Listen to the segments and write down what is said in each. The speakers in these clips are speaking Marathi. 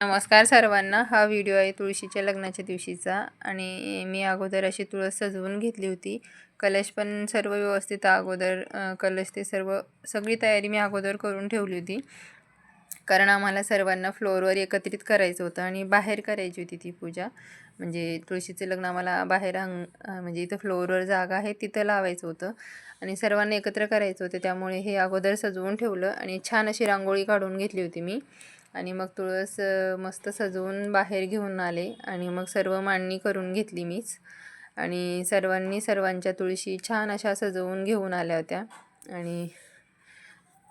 नमस्कार सर्वांना. हा व्हिडिओ आहे तुळशीच्या लग्नाच्या दिवशीचा आणि मी अगोदर अशी तुळस सजवून घेतली होती. कलश पण सर्व व्यवस्थित अगोदर कलश ते सर्व सगळी तयारी मी अगोदर करून ठेवली होती. कारण आम्हाला सर्वांना फ्लोअरवर एकत्रित करायचं होतं आणि बाहेर करायची होती ती पूजा. म्हणजे तुळशीचं लग्न आम्हाला बाहेर अंग म्हणजे इथं फ्लोअरवर जागा आहे तिथं लावायचं होतं. आणि सर्वांना एकत्र करायचं होतं त्यामुळे हे अगोदर सजवून ठेवलं आणि छान अशी रांगोळी काढून घेतली होती मी. आणि मग तुळस मस्त सजवून बाहेर घेऊन आले आणि मग सर्व मांडणी करून घेतली मीच. आणि सर्वांनी सर्वांच्या तुळशी छान अशा सजवून घेऊन आल्या होत्या. आणि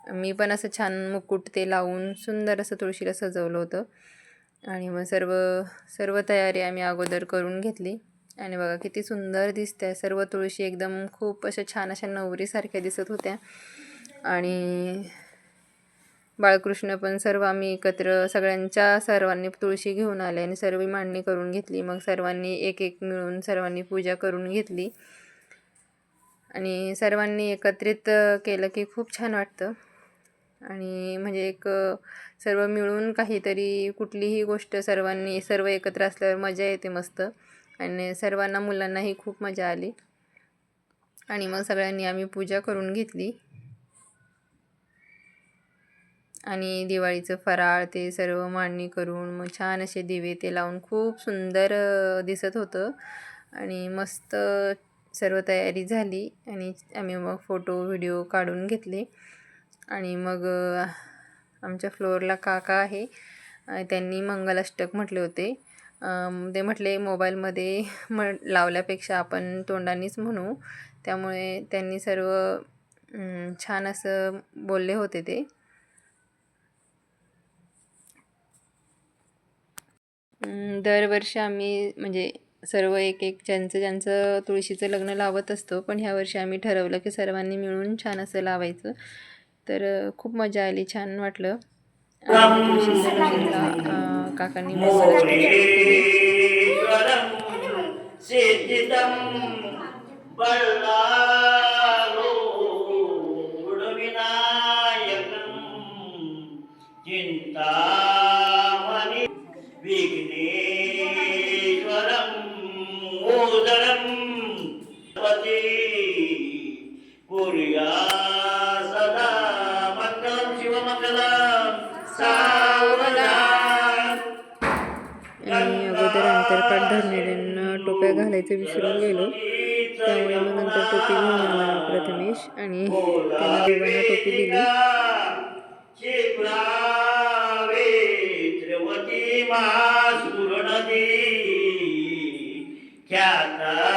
मी पण असं छान मुकुट ते लावून सुंदर असं तुळशीला सजवलं होतं. आणि मग सर्व सर्व तयारी आम्ही अगोदर करून घेतली. आणि बघा किती सुंदर दिसते सर्व तुळशी एकदम खूप अशा छान अशा नवरीसारख्या दिसत होत्या. आणि बाळकृष्ण पण सर्व आम्ही एकत्र सगळ्यांच्या सर्वांनी तुळशी घेऊन आले आणि सर्व मांडणी करून घेतली. मग सर्वांनी एक एक मिळून सर्वांनी पूजा करून घेतली. आणि सर्वांनी एकत्रित केलं की खूप छान वाटतं. आणि म्हणजे एक सर्व मिळून काहीतरी कुठलीही गोष्ट सर्वांनी सर्व एकत्र असल्यावर मजा येते मस्त. आणि सर्वांना मुलांनाही खूप मजा आली. आणि मग सगळ्यांनी आम्ही पूजा करून घेतली. आणि दिवाळीचं फराळ ते सर्व मांडणी करून मग छान असे दिवे ते लावून खूप सुंदर दिसत होतं. आणि मस्त सर्व तयारी झाली आणि आम्ही मग फोटो व्हिडिओ काढून घेतले. आणि मग आमच्या फ्लोअरला काका आहे. त्यांनी मंगलाष्टक म्हटले होते. ते म्हटले मोबाईलमध्ये म लावल्यापेक्षा आपण तोंडानीच म्हणू. त्यामुळे त्यांनी सर्व छान असं बोलले होते ते. दरवर्षी आम्ही म्हणजे सर्व एक एक ज्यांचं ज्यांचं तुळशीचं लग्न लावत असतो पण ह्या वर्षी आम्ही ठरवलं की सर्वांनी मिळून छान असं लावायचं. तर खूप मजा आली छान वाटलं. काकांनी मंगलाष्टक नंतर अंतरपाठ धरणाऱ्यांना टोप्या घालायचं विसरून गेलो. त्यामुळे मग नंतर टोपी घेऊन आला प्रथमेश आणि त्यांना दोघांना टोपी दिली. ख्याता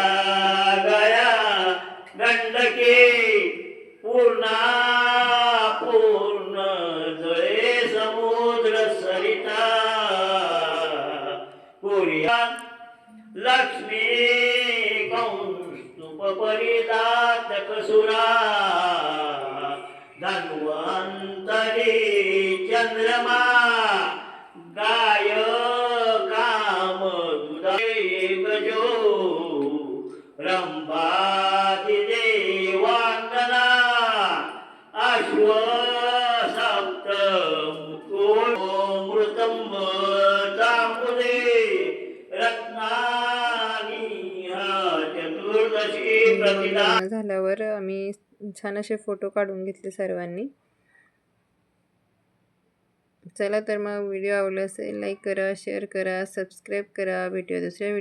लक्ष्मी कौस्तुभ परिदात कसुरा धन्वंतरी चंद्रमा गाय काम गजो झाल्यावर आम्ही छान असे फोटो काढून घेतले सर्वांनी. चला तर मग व्हिडिओ आवडला असेल लाईक करा शेअर करा सबस्क्राईब करा. भेटूया दुसऱ्या